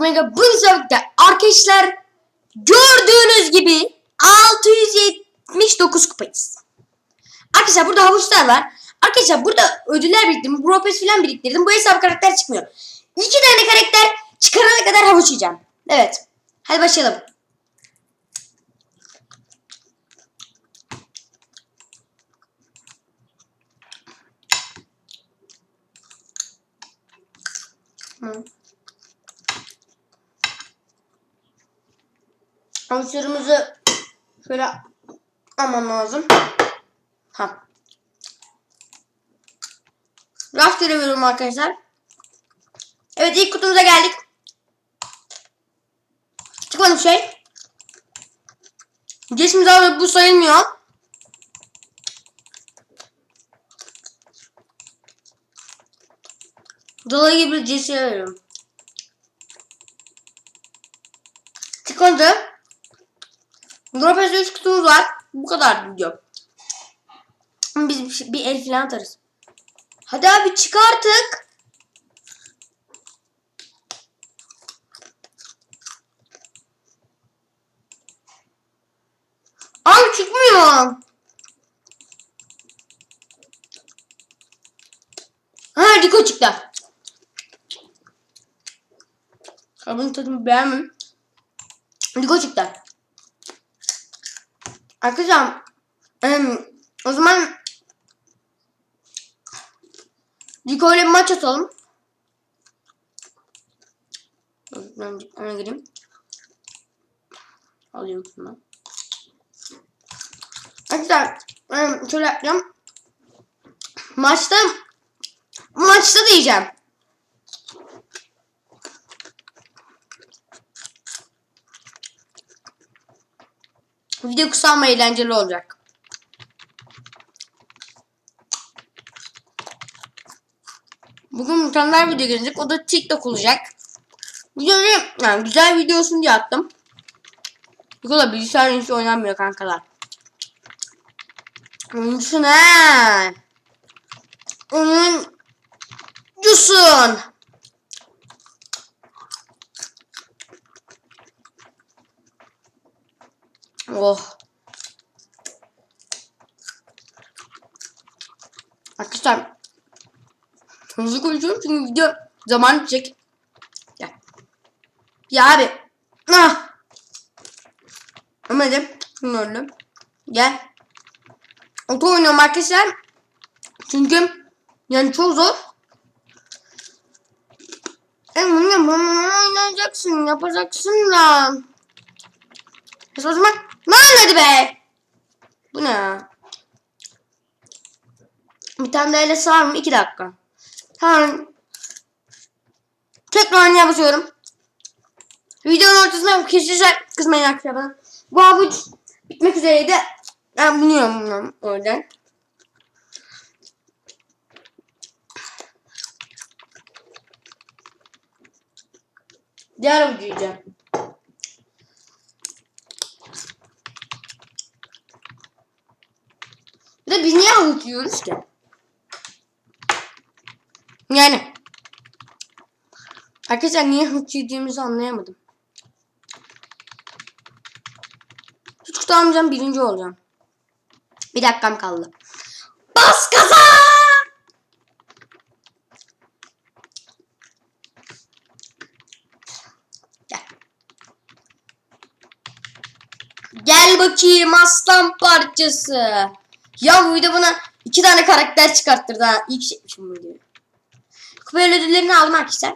Mega bu sabit'te arkadaşlar gördüğünüz gibi 679 kupayız. Arkadaşlar burada havuçlar var. Arkadaşlar burada ödüller biriktirdim. Bropes falan biriktirdim. Bu hesap karakter çıkmıyor. İki tane karakter çıkarana kadar havuç yiyeceğim. Evet. Hadi başlayalım. Hı. Havuçlarımızı şöyle almam lazım. Ha. Rastgele veriyorum arkadaşlar. Evet ilk kutumuza geldik. Çıkmadı bir şey. Geçimiz abi bu sayılmıyor. Dolayı gibi cesi veriyorum. Çıkmadı. Dropes'te 3 kutumuz var. Bu kadar video. Biz bir, şey- bir el falan atarız. Hadi abi çık artık. Abi çıkmıyor. Ha Diko çıktı. Kabın tadını beğenmedim. Diko çıktı. Arkadaşlar o zaman Diko ile bir maç atalım. Ben ona gireyim. Alıyorum şunu. Arkadaşlar şöyle yapacağım. Maçta maçta diyeceğim. Video kısa ama eğlenceli olacak. Bugün daha video gelecek. O da TikTok olacak. Videoyu yani güzel video olsun diye attım. Da bilgisayar hiç oynanmıyor kankalar. Oyuncusun he. Oyuncusun. Oh. Arkadaşlar hızlı konuşuyorum çünkü video zaman gidecek. Gel. Ya abi. Ah. Ömedim. Öldüm. Gel. Oto oynuyorum arkadaşlar. Çünkü yani çok zor. E bunu bana oynayacaksın, yapacaksın da. O zaman ne anladı be? Bu ne? Bir tane daha ele sığar mı? İki dakika. Tamam. Tekrar oynaya basıyorum. Videonun ortasına kişisel kızmayın arkadaşlar. Bu avuç bitmek üzereydi. Ben bunu yiyorum oradan. Diğer avucu yiyeceğim. Yiyoruz ki? Yani. Arkadaşlar niye havuç yediğimizi anlayamadım. Hiç kurtaramayacağım birinci olacağım. Bir dakikam kaldı. Bas! Gel. Gel bakayım aslan parçası. Ya bu video bana iki tane karakter çıkarttırdı ha. İlk çekmişim bu videoyu. Kupa ödüllerini aldım arkadaşlar.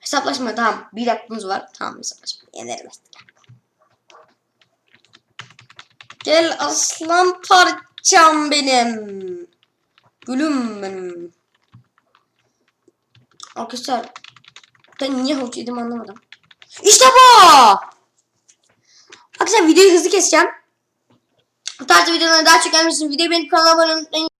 Hesaplaşma tamam. Bir dakikamız var. Tamam hesaplaşma. Yenerim artık. Gel aslan parçam benim. Gülüm benim. Arkadaşlar ben niye yedim anlamadım. İşte bu. Arkadaşlar videoyu hızlı keseceğim. Bu tarz videoları daha çok gelmesini videoyu benim kanalıma abone olmayı.